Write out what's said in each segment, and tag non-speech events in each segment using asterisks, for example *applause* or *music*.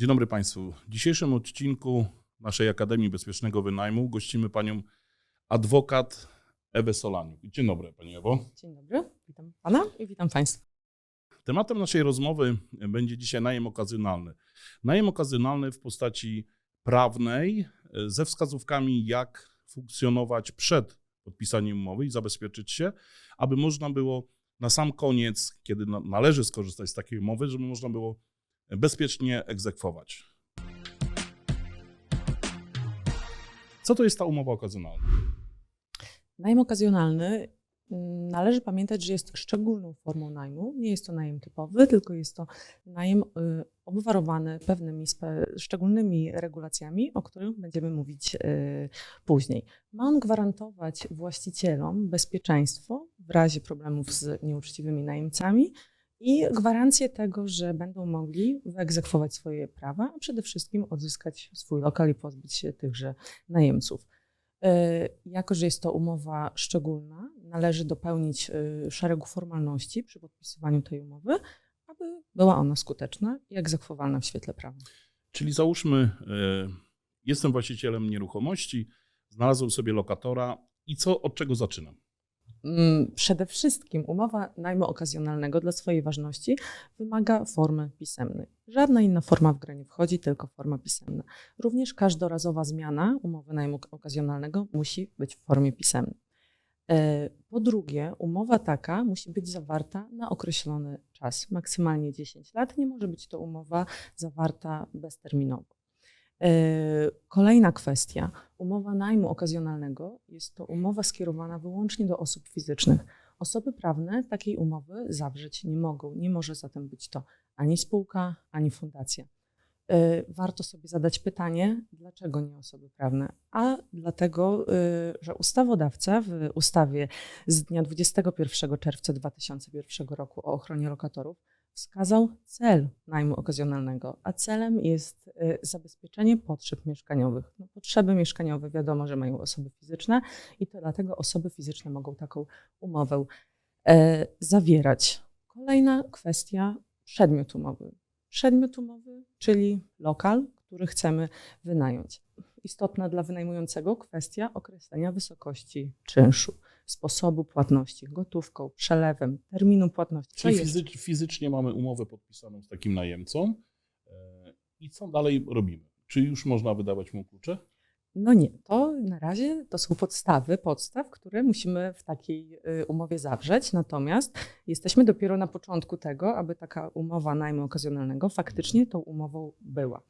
Dzień dobry Państwu. W dzisiejszym odcinku naszej Akademii Bezpiecznego Wynajmu gościmy panią adwokat Ewę Solaniuk. Dzień dobry Pani Ewo. Dzień dobry, witam pana i witam państwa. Tematem naszej rozmowy będzie dzisiaj najem okazjonalny. Najem okazjonalny w postaci prawnej e, ze wskazówkami, jak funkcjonować przed podpisaniem umowy i zabezpieczyć się, aby można było na sam koniec, kiedy na- należy skorzystać z takiej umowy, żeby można było bezpiecznie egzekwować. Co to jest ta umowa okazjonalna? Najem okazjonalny mm, należy pamiętać, że jest szczególną formą najmu. Nie jest to najem typowy, tylko jest to najem y, obwarowany pewnymi szczególnymi regulacjami, o których będziemy mówić y, później. Ma on gwarantować właścicielom bezpieczeństwo w razie problemów z nieuczciwymi najemcami i gwarancję tego, że będą mogli wyegzekwować swoje prawa, a przede wszystkim odzyskać swój lokal i pozbyć się tychże najemców. E, Jako, że jest to umowa szczególna, należy dopełnić e, szeregu formalności przy podpisywaniu tej umowy, aby była ona skuteczna i egzekwowalna w świetle prawa. Czyli załóżmy, e, jestem właścicielem nieruchomości, znalazłem sobie lokatora i co, od czego zaczynam? Mm, Przede wszystkim umowa najmu okazjonalnego dla swojej ważności wymaga formy pisemnej. Żadna inna forma w grę nie wchodzi, tylko forma pisemna. Również każdorazowa zmiana umowy najmu okazjonalnego musi być w formie pisemnej. E, Po drugie, umowa taka musi być zawarta na określony czas, maksymalnie 10 lat. Nie może być to umowa zawarta bezterminowo. E, Kolejna kwestia. Umowa najmu okazjonalnego jest to umowa skierowana wyłącznie do osób fizycznych. Osoby prawne takiej umowy zawrzeć nie mogą. Nie może zatem być to ani spółka, ani fundacja. E, Warto sobie zadać pytanie, dlaczego nie osoby prawne? A dlatego, e, że ustawodawca w ustawie z dnia 21 czerwca 2001 roku o ochronie lokatorów wskazał cel najmu okazjonalnego, a celem jest y, zabezpieczenie potrzeb mieszkaniowych. No, potrzeby mieszkaniowe wiadomo, że mają osoby fizyczne i to dlatego osoby fizyczne mogą taką umowę e, zawierać. Kolejna kwestia przedmiot umowy. Przedmiot umowy, czyli lokal, który chcemy wynająć. Istotna dla wynajmującego kwestia określenia wysokości czynszu, sposobu płatności, gotówką, przelewem, terminu płatności. Co Czyli fizy- fizycznie mamy umowę podpisaną z takim najemcą e, i co dalej robimy? Czy już można wydawać mu klucze? No nie, to na razie to są podstawy, podstaw, które musimy w takiej y, umowie zawrzeć. Natomiast jesteśmy dopiero na początku tego, aby taka umowa najmu okazjonalnego faktycznie tą umową była.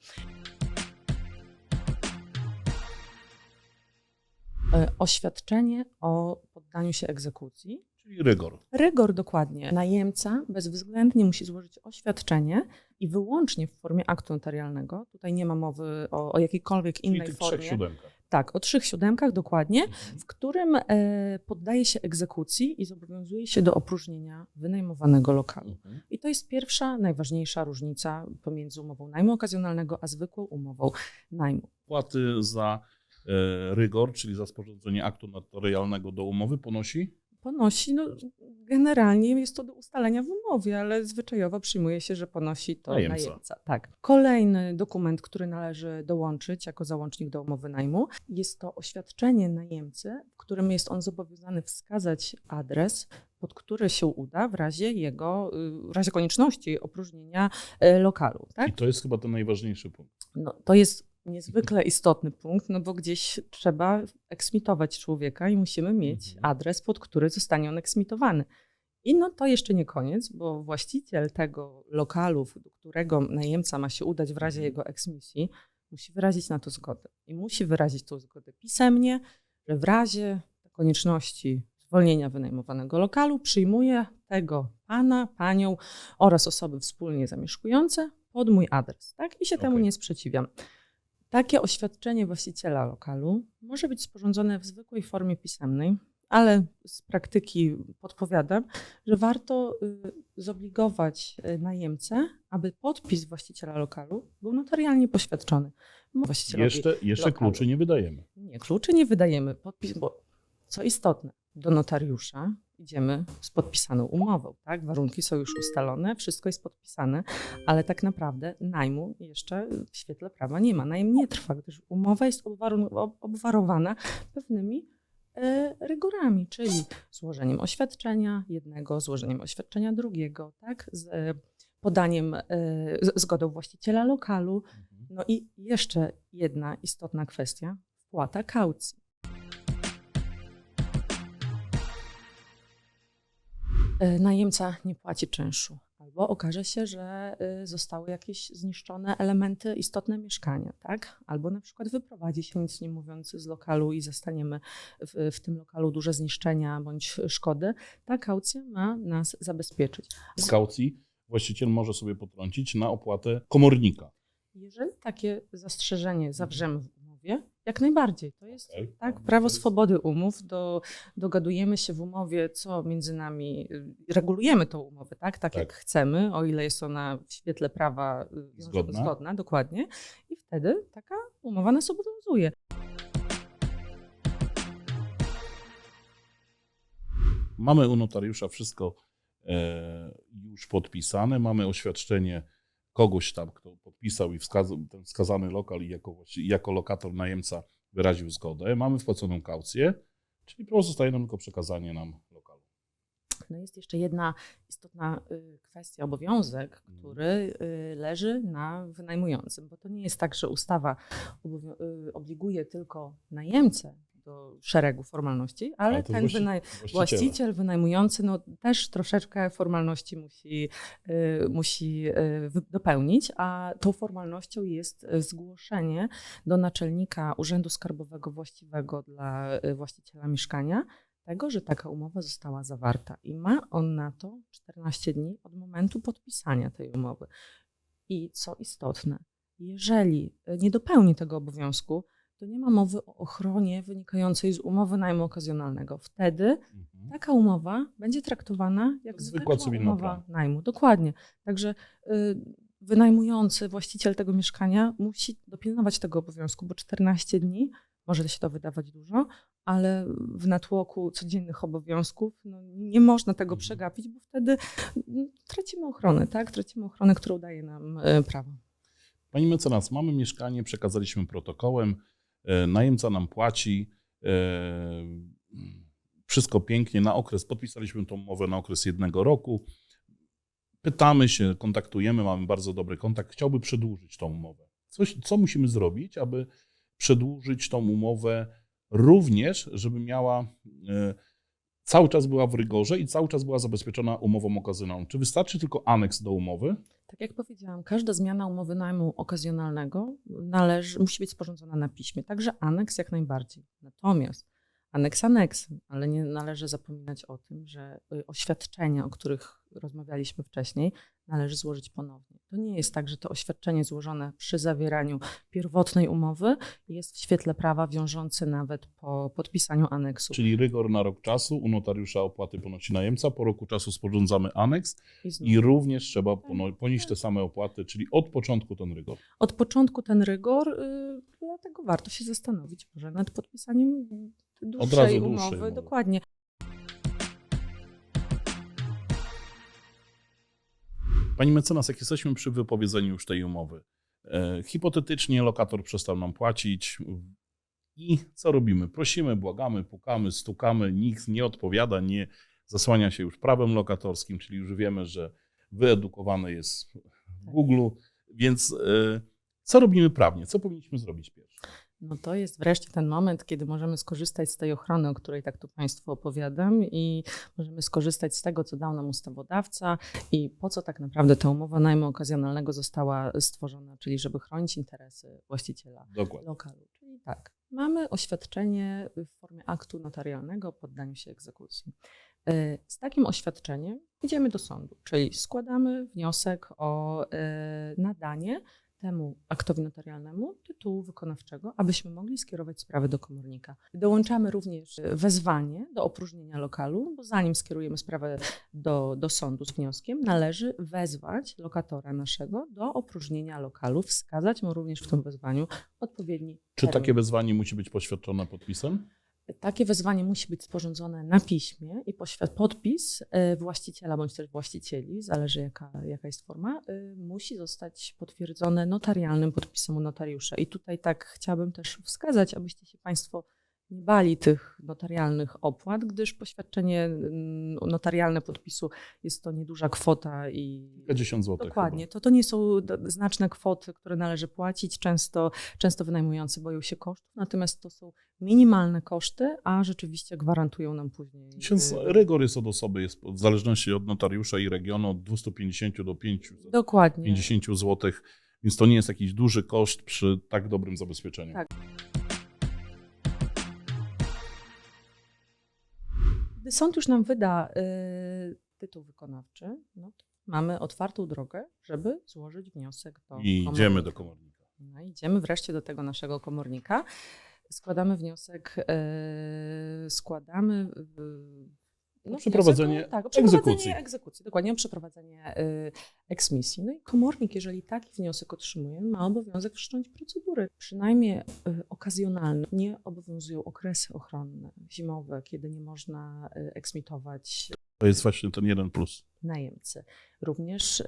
Oświadczenie o poddaniu się egzekucji Czyli rygor. Rygor dokładnie. Najemca bezwzględnie musi złożyć oświadczenie i wyłącznie w formie aktu notarialnego. Tutaj nie ma mowy o, o jakiejkolwiek Czyli innej trzech formie. siódemkach. Tak, o trzech siódemkach dokładnie, Mhm. w którym e, poddaje się egzekucji i zobowiązuje się do opróżnienia wynajmowanego lokalu. Mhm. I to jest pierwsza, najważniejsza różnica pomiędzy umową najmu okazjonalnego a zwykłą umową najmu. Płaty za e, rygor, czyli za sporządzenie aktu notarialnego do umowy ponosi Ponosi, no generalnie jest to do ustalenia w umowie, ale zwyczajowo przyjmuje się, że ponosi to Najemca. najemca. Tak. Kolejny dokument, który należy dołączyć jako załącznik do umowy najmu, jest to oświadczenie najemcy, w którym jest on zobowiązany wskazać adres, pod który się uda w razie jego, y, w razie konieczności opróżnienia e, lokalu. Tak? i to jest chyba ten najważniejszy punkt. No, to jest niezwykle istotny punkt, no bo gdzieś trzeba eksmitować człowieka i musimy mieć Mhm. adres, pod który zostanie on eksmitowany. I no to jeszcze nie koniec, bo właściciel tego lokalu, do którego najemca ma się udać w razie Mhm. jego eksmisji, musi wyrazić na to zgodę. I musi wyrazić tą zgodę pisemnie, że w razie konieczności zwolnienia wynajmowanego lokalu przyjmuje tego pana, panią oraz osoby wspólnie zamieszkujące pod mój adres. Tak? I się temu Okej. nie sprzeciwiam. Takie oświadczenie właściciela lokalu może być sporządzone w zwykłej formie pisemnej, ale z praktyki podpowiadam, że warto y, zobligować y, najemcę, aby podpis właściciela lokalu był notarialnie poświadczony. Jeszcze, jeszcze lokalu. kluczy nie wydajemy. Nie, kluczy nie wydajemy. Podpis, bo co istotne, do notariusza, idziemy z podpisaną umową, tak? Warunki są już ustalone, wszystko jest podpisane, ale tak naprawdę najmu jeszcze w świetle prawa nie ma. Najem nie trwa, gdyż umowa jest obwarowana pewnymi e, rygorami, czyli złożeniem oświadczenia jednego, złożeniem oświadczenia drugiego, tak? Z e, podaniem, e, z- zgodą właściciela lokalu. No i jeszcze jedna istotna kwestia, wpłata kaucji. Najemca nie płaci czynszu, albo okaże się, że y, zostały jakieś zniszczone elementy istotne mieszkania, tak? Albo na przykład wyprowadzi się nic nie mówiąc z lokalu i zastaniemy w, w tym lokalu duże zniszczenia bądź szkody. Ta kaucja ma nas zabezpieczyć. Z kaucji właściciel może sobie potrącić na opłatę komornika. Jeżeli takie zastrzeżenie zawrzemy w umowie, jak najbardziej. To jest Okej. tak, prawo swobody umów. Do, dogadujemy się w umowie, co między nami, y, regulujemy tą umowę, tak? tak, Tak. jak chcemy, o ile jest ona w świetle prawa y, Zgodna. zgodna, dokładnie. I wtedy taka umowa nas obowiązuje. Mamy u notariusza wszystko e, już podpisane, mamy oświadczenie kogoś tam, kto podpisał i wskazał, ten wskazany lokal i jako, jako lokator najemca wyraził zgodę. Mamy wpłaconą kaucję, czyli pozostaje nam tylko przekazanie nam lokalu. No jest jeszcze jedna istotna y, kwestia, obowiązek, Mhm. który y, leży na wynajmującym, bo to nie jest tak, że ustawa y, obliguje tylko najemcę do szeregu formalności, ale, Ale ten właści- wynaj- właściciel, wynajmujący, no też troszeczkę formalności musi, y, musi y, dopełnić, a tą formalnością jest y, zgłoszenie do naczelnika Urzędu Skarbowego właściwego dla y, właściciela mieszkania tego, że taka umowa została zawarta i ma on na to 14 dni od momentu podpisania tej umowy. I co istotne, jeżeli y, nie dopełni tego obowiązku, to nie ma mowy o ochronie wynikającej z umowy najmu okazjonalnego. Wtedy Mhm. taka umowa będzie traktowana jak Zwykła umowa najmu. Dokładnie. Także y, wynajmujący, właściciel tego mieszkania musi dopilnować tego obowiązku, bo 14 dni może się to wydawać dużo, ale w natłoku codziennych obowiązków no, nie można tego Mhm. przegapić, bo wtedy mm, tracimy ochronę, tak? Tracimy ochronę, którą daje nam y, prawo. Pani mecenas, mamy mieszkanie, przekazaliśmy protokołem, najemca nam płaci, e, wszystko pięknie, na okres, podpisaliśmy tą umowę na okres jednego roku. Pytamy się, kontaktujemy, mamy bardzo dobry kontakt, chciałby przedłużyć tą umowę. Coś, co musimy zrobić, aby przedłużyć tą umowę również, żeby miała, e, cały czas była w rygorze i cały czas była zabezpieczona umową okazjonalną. Czy wystarczy tylko aneks do umowy? Tak jak powiedziałam, każda zmiana umowy najmu okazjonalnego należy, musi być sporządzona na piśmie, także aneks jak najbardziej. Natomiast aneks aneksem, ale nie należy zapominać o tym, że y, oświadczenia, o których rozmawialiśmy wcześniej, należy złożyć ponownie. To nie jest tak, że to oświadczenie złożone przy zawieraniu pierwotnej umowy jest w świetle prawa wiążące nawet po podpisaniu aneksu. Czyli rygor na rok czasu, u notariusza opłaty ponosi najemca, po roku czasu sporządzamy aneks I i również trzeba pono- ponieść te same opłaty, czyli od początku ten rygor. Od początku ten rygor, y, dlatego warto się zastanowić może nad podpisaniem dłuższej razu dłuższej umowy. umowy. Dokładnie. Pani mecenas, jak jesteśmy przy wypowiedzeniu już tej umowy, e, hipotetycznie lokator przestał nam płacić i co robimy? Prosimy, błagamy, pukamy, stukamy, nikt nie odpowiada, nie zasłania się już prawem lokatorskim, czyli już wiemy, że wyedukowany jest w Google, więc e, co robimy prawnie? Co powinniśmy zrobić pierwsze? No to jest wreszcie ten moment, kiedy możemy skorzystać z tej ochrony, o której tak tu Państwu opowiadam i możemy skorzystać z tego, co dał nam ustawodawca i po co tak naprawdę ta umowa najmu okazjonalnego została stworzona, czyli żeby chronić interesy właściciela Dokładnie. lokalu. Czyli tak, mamy oświadczenie w formie aktu notarialnego o poddaniu się egzekucji. E, Z takim oświadczeniem idziemy do sądu, czyli składamy wniosek o e, nadanie temu aktowi notarialnemu tytułu wykonawczego, abyśmy mogli skierować sprawę do komornika. Dołączamy również e, wezwanie do opróżnienia lokalu, bo zanim skierujemy sprawę do, do sądu z wnioskiem, należy wezwać lokatora naszego do opróżnienia lokalu, wskazać mu również w tym wezwaniu odpowiedni Czy termin. takie wezwanie musi być poświadczone podpisem? Takie wezwanie musi być sporządzone na piśmie i podpis e, właściciela bądź też właścicieli, zależy jaka, jaka jest forma, e, musi zostać potwierdzone notarialnym podpisem u notariusza. I tutaj tak chciałabym też wskazać, abyście się Państwo nie bali tych notarialnych opłat, gdyż poświadczenie mm, notarialne podpisu jest to nieduża kwota i Kilkadziesiąt złotych. Dokładnie. To, to nie są znaczne kwoty, które należy płacić. Często, często wynajmujący boją się kosztów, natomiast to są minimalne koszty, a rzeczywiście gwarantują nam później. Tysiąc, y, rygor jest od osoby, jest w zależności od notariusza i regionu od 250 do 550 Dokładnie. zł, więc to nie jest jakiś duży koszt przy tak dobrym zabezpieczeniu. Tak. Gdy sąd już nam wyda y, tytuł wykonawczy, no mamy otwartą drogę, żeby złożyć wniosek do I idziemy komornika. do komornika. No, idziemy wreszcie do tego naszego komornika. Składamy wniosek, e, składamy. No, przeprowadzenie wniosek tak, przeprowadzenie egzekucji. egzekucji. Dokładnie, przeprowadzenie e, eksmisji. No i komornik, jeżeli taki wniosek otrzymuje, ma obowiązek wszcząć procedury, przynajmniej e, okazjonalne. Nie obowiązują okresy ochronne, zimowe, kiedy nie można e, eksmitować To jest właśnie ten jeden plus. najemcy. Również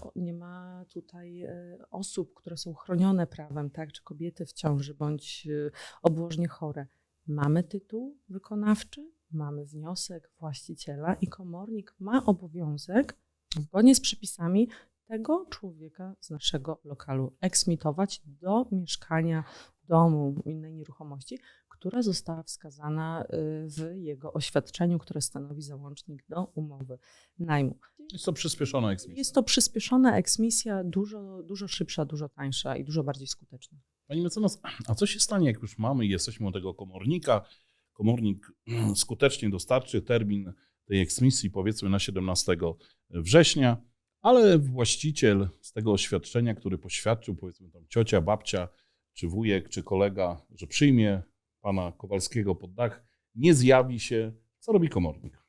o- nie ma tutaj e, osób, które są chronione prawem, tak, czy kobiety w ciąży bądź e, obłożnie chore. Mamy tytuł wykonawczy, mamy wniosek właściciela i komornik ma obowiązek zgodnie z przepisami tego człowieka z naszego lokalu eksmitować do mieszkania, domu, innej nieruchomości, która została wskazana y, w jego oświadczeniu, które stanowi załącznik do umowy najmu. Jest to przyspieszona eksmisja. Jest to przyspieszona eksmisja, dużo, dużo szybsza, dużo tańsza i dużo bardziej skuteczna. Pani mecenas, a co się stanie, jak już mamy i jesteśmy u tego komornika? Komornik *clears throat* skutecznie dostarczy termin tej eksmisji, powiedzmy na 17 września, ale właściciel z tego oświadczenia, który poświadczył, powiedzmy tam ciocia, babcia, czy wujek, czy kolega, że przyjmie pana Kowalskiego pod dach, nie zjawi się, co robi komornik?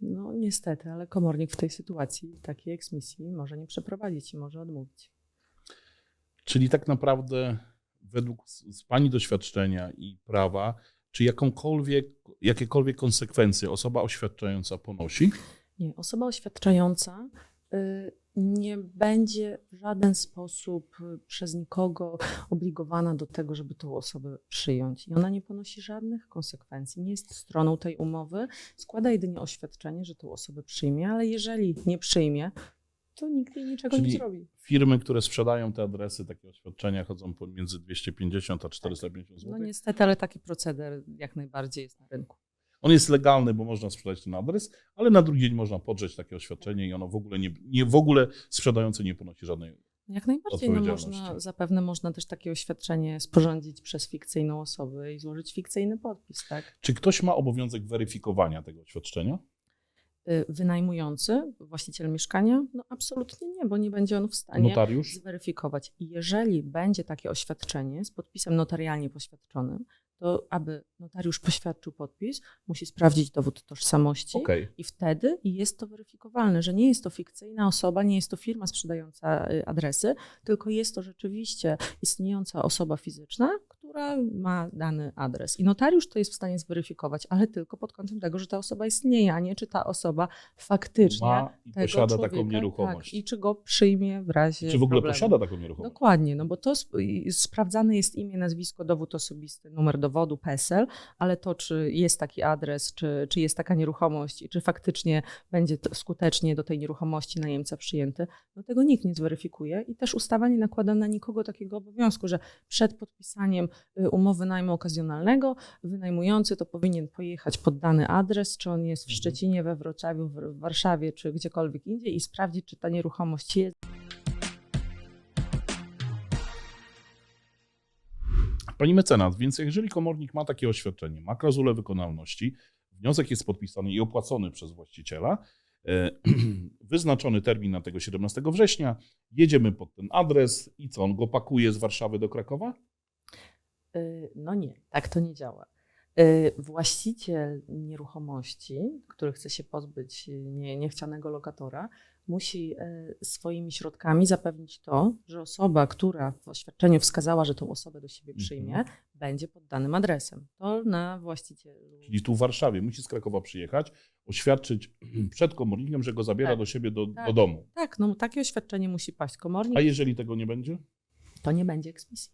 No niestety, ale komornik w tej sytuacji takiej eksmisji może nie przeprowadzić i może odmówić. Czyli tak naprawdę według z pani doświadczenia i prawa, czy jakąkolwiek, jakiekolwiek konsekwencje osoba oświadczająca ponosi? Nie, osoba oświadczająca y, nie będzie w żaden sposób y, przez nikogo obligowana do tego, żeby tą osobę przyjąć. I ona nie ponosi żadnych konsekwencji, nie jest stroną tej umowy, składa jedynie oświadczenie, że tą osobę przyjmie, ale jeżeli nie przyjmie, to nikt jej niczego Czyli nie zrobi. Firmy, które sprzedają te adresy, takie oświadczenia chodzą pomiędzy 250 a 450 zł. No niestety, ale taki proceder jak najbardziej jest na rynku. On jest legalny, bo można sprzedać ten adres, ale na drugi dzień można podrzeć takie oświadczenie i ono w ogóle nie, nie w ogóle sprzedający nie ponosi żadnej. Jak najbardziej, no można, Odpowiedzialności. zapewne można też takie oświadczenie sporządzić przez fikcyjną osobę i złożyć fikcyjny podpis, tak? Czy ktoś ma obowiązek weryfikowania tego oświadczenia? Y, Wynajmujący, właściciel mieszkania? No absolutnie nie, bo nie będzie on w stanie Notariusz? zweryfikować. I jeżeli będzie takie oświadczenie z podpisem notarialnie poświadczonym, to aby notariusz poświadczył podpis, musi sprawdzić dowód tożsamości. Okej. I wtedy jest to weryfikowalne, że nie jest to fikcyjna osoba, nie jest to firma sprzedająca y, adresy, tylko jest to rzeczywiście istniejąca osoba fizyczna, która ma dany adres. I notariusz to jest w stanie zweryfikować, ale tylko pod kątem tego, że ta osoba istnieje, a nie czy ta osoba faktycznie Ma i tego posiada człowieka, taką nieruchomość. Tak, I czy go przyjmie w razie Czy w ogóle problemu. posiada taką nieruchomość? Dokładnie, no bo to sp- sprawdzane jest imię, nazwisko, dowód osobisty, numer dowodu, PESEL, ale to, czy jest taki adres, czy, czy jest taka nieruchomość i czy faktycznie będzie skutecznie do tej nieruchomości najemca przyjęty, no tego nikt nie zweryfikuje i też ustawa nie nakłada na nikogo takiego obowiązku, że przed podpisaniem umowy najmu okazjonalnego wynajmujący to powinien pojechać pod dany adres, czy on jest w Mhm. Szczecinie, we Wrocławiu, w Warszawie, czy gdziekolwiek indziej i sprawdzić, czy ta nieruchomość jest Pani mecenas, więc jeżeli komornik ma takie oświadczenie, ma klauzulę wykonalności, wniosek jest podpisany i opłacony przez właściciela, e, *clears throat* wyznaczony termin na tego 17 września, jedziemy pod ten adres i co, on go pakuje z Warszawy do Krakowa? Y, No nie, tak to nie działa. Y, Właściciel nieruchomości, który chce się pozbyć y, nie, niechcianego lokatora, musi swoimi środkami zapewnić to, że osoba, która w oświadczeniu wskazała, że tą osobę do siebie przyjmie, Mhm. będzie pod danym adresem. To na właścicielu. Czyli tu w Warszawie musi z Krakowa przyjechać, oświadczyć *clears throat* przed komornikiem, że go zabiera Tak. do siebie do, Tak. do domu. Tak, no takie oświadczenie musi paść komornik, A jeżeli tego nie będzie? to nie będzie eksmisji.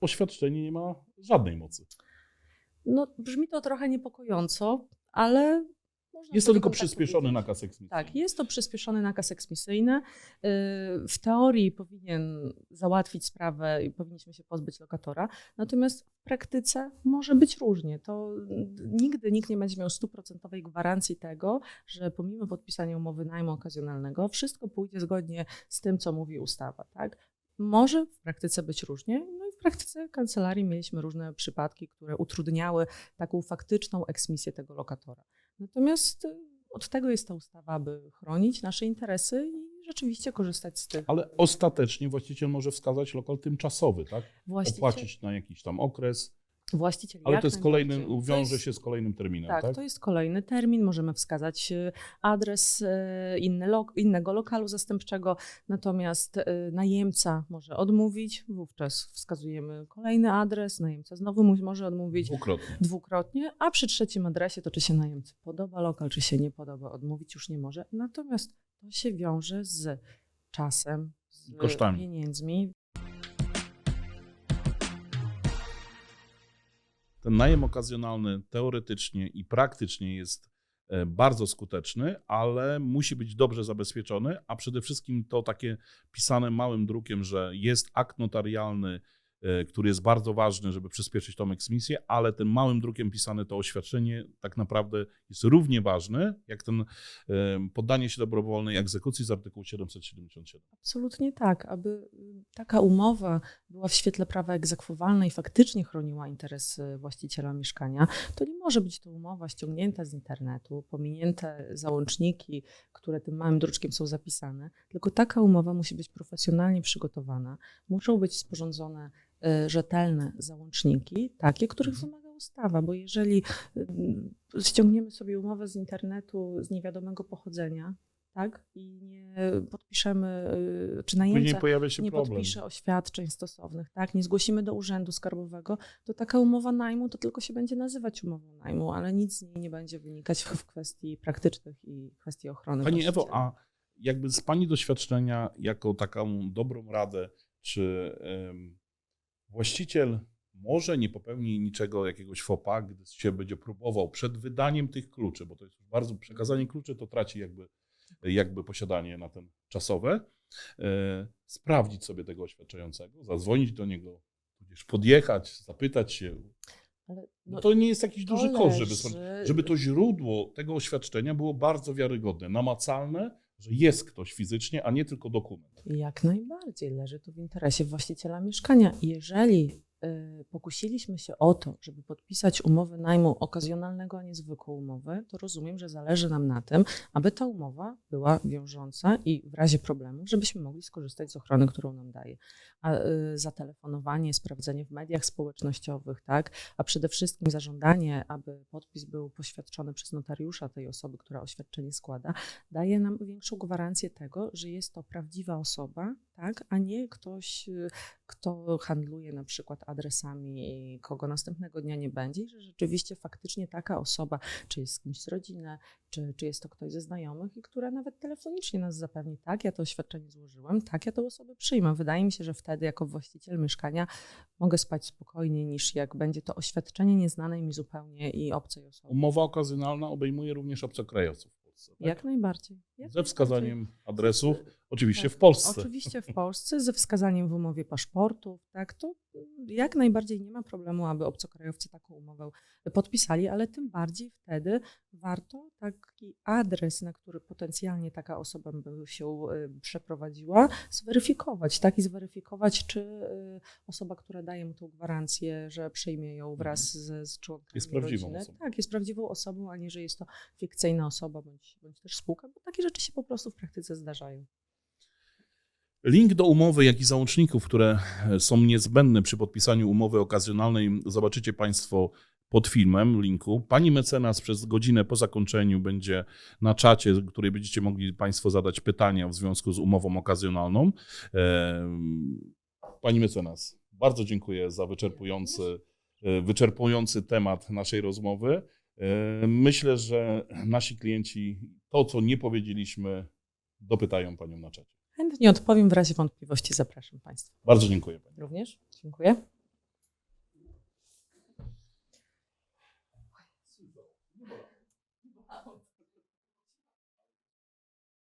Oświadczenie nie ma żadnej mocy. No, brzmi to trochę niepokojąco, ale. Jest to tylko tak przyspieszony nakaz eksmisji. Tak, jest to przyspieszony nakaz eksmisyjny. Yy, W teorii powinien załatwić sprawę i powinniśmy się pozbyć lokatora, natomiast w praktyce może być różnie. To nigdy nikt nie będzie miał stuprocentowej gwarancji tego, że pomimo podpisania umowy najmu okazjonalnego wszystko pójdzie zgodnie z tym, co mówi ustawa. Tak? Może w praktyce być różnie. No praktyce kancelarii mieliśmy różne przypadki, które utrudniały taką faktyczną eksmisję tego lokatora. Natomiast y, od tego jest ta ustawa, aby chronić nasze interesy i rzeczywiście korzystać z tych. Ale ostatecznie właściciel może wskazać lokal tymczasowy, tak? Właściciel, Opłacić na jakiś tam okres, właściciel ale to jest kolejny, wiąże jest- się z kolejnym terminem, Tak, tak? to jest kolejny termin. Możemy wskazać y, adres y, lo, innego lokalu zastępczego, natomiast y, najemca może odmówić. Wówczas wskazujemy kolejny adres. Najemca znowu może odmówić Dwukrotnie. dwukrotnie, a przy trzecim adresie to czy się najemcy podoba lokal, czy się nie podoba, odmówić już nie może. Natomiast to się wiąże z czasem, z Kosztami. pieniędzmi. Ten najem okazjonalny teoretycznie i praktycznie jest e, bardzo skuteczny, ale musi być dobrze zabezpieczony, a przede wszystkim to takie pisane małym drukiem, że jest akt notarialny, który jest bardzo ważny, żeby przyspieszyć tą eksmisję, ale tym małym drukiem pisane to oświadczenie tak naprawdę jest równie ważne, jak ten e, poddanie się dobrowolnej egzekucji z artykułu 777. Absolutnie tak. Aby y, taka umowa była w świetle prawa egzekwowalna i faktycznie chroniła interesy właściciela mieszkania, to nie może być to umowa ściągnięta z internetu, pominięte załączniki, które tym małym druczkiem są zapisane, tylko taka umowa musi być profesjonalnie przygotowana, muszą być sporządzone y, rzetelne załączniki, takie, których Mhm. wymaga ustawa, bo jeżeli y, ściągniemy sobie umowę z internetu z niewiadomego pochodzenia, tak, i nie podpiszemy, y, czy Później najemca nie problem. podpisze oświadczeń stosownych, tak, nie zgłosimy do urzędu skarbowego, to taka umowa najmu to tylko się będzie nazywać umową najmu, ale nic z niej nie będzie wynikać w, kwestii praktycznych i kwestii ochrony Pani Ewo, a jakby z Pani doświadczenia, jako taką dobrą radę, czy właściciel może nie popełni niczego, jakiegoś fopa, gdy się będzie próbował przed wydaniem tych kluczy, bo to jest już bardzo, przekazanie kluczy to traci jakby, jakby posiadanie na ten czasowe, e, sprawdzić sobie tego oświadczającego, zadzwonić do niego, tudzież podjechać, zapytać się. Ale, No to nie jest jakiś duży koszt, żeby, żeby to źródło tego oświadczenia było bardzo wiarygodne, namacalne, że jest ktoś fizycznie, a nie tylko dokument. Jak najbardziej leży to w interesie właściciela mieszkania. Jeżeli pokusiliśmy się o to, żeby podpisać umowę najmu okazjonalnego, a nie zwykłą umowę, to rozumiem, że zależy nam na tym, aby ta umowa była wiążąca i w razie problemu, żebyśmy mogli skorzystać z ochrony, którą nam daje. A y, zatelefonowanie, sprawdzenie w mediach społecznościowych, tak, a przede wszystkim zażądanie, aby podpis był poświadczony przez notariusza tej osoby, która oświadczenie składa, daje nam większą gwarancję tego, że jest to prawdziwa osoba, tak, a nie ktoś, y, kto handluje na przykład adresami kogo następnego dnia nie będzie, i że rzeczywiście faktycznie taka osoba, czy jest z kimś z rodziny, czy, czy jest to ktoś ze znajomych i która nawet telefonicznie nas zapewni, tak, ja to oświadczenie złożyłem, tak, ja tę osobę przyjmę. Wydaje mi się, że wtedy jako właściciel mieszkania mogę spać spokojniej niż jak będzie to oświadczenie nieznanej mi zupełnie i obcej osoby. Umowa okazjonalna obejmuje również obcokrajowców Polsce. Tak? Jak najbardziej. Jak Ze wskazaniem adresów, oczywiście Tak, w Polsce. Oczywiście w Polsce, ze wskazaniem w umowie paszportów, tak, to jak najbardziej nie ma problemu, aby obcokrajowcy taką umowę podpisali, ale tym bardziej wtedy warto taki adres, na który potencjalnie taka osoba by się y, przeprowadziła, zweryfikować, tak, i zweryfikować, czy y, osoba, która daje mu tą gwarancję, że przyjmie ją wraz z, z członkami Mhm. Jest prawdziwą rodziny, osobą. tak, jest prawdziwą osobą, a nie, że jest to fikcyjna osoba bądź, bądź też spółka, bo takie rzeczy się po prostu w praktyce zdarzają. Link do umowy, jak i załączników, które są niezbędne przy podpisaniu umowy okazjonalnej, zobaczycie Państwo pod filmem linku. Pani mecenas przez godzinę po zakończeniu będzie na czacie, w której będziecie mogli Państwo zadać pytania w związku z umową okazjonalną. Pani mecenas, bardzo dziękuję za wyczerpujący, e, wyczerpujący temat naszej rozmowy. E, Myślę, że nasi klienci to, co nie powiedzieliśmy, dopytają Panią na czacie. Chętnie odpowiem, w razie wątpliwości zapraszam Państwa. Bardzo dziękuję. Również dziękuję.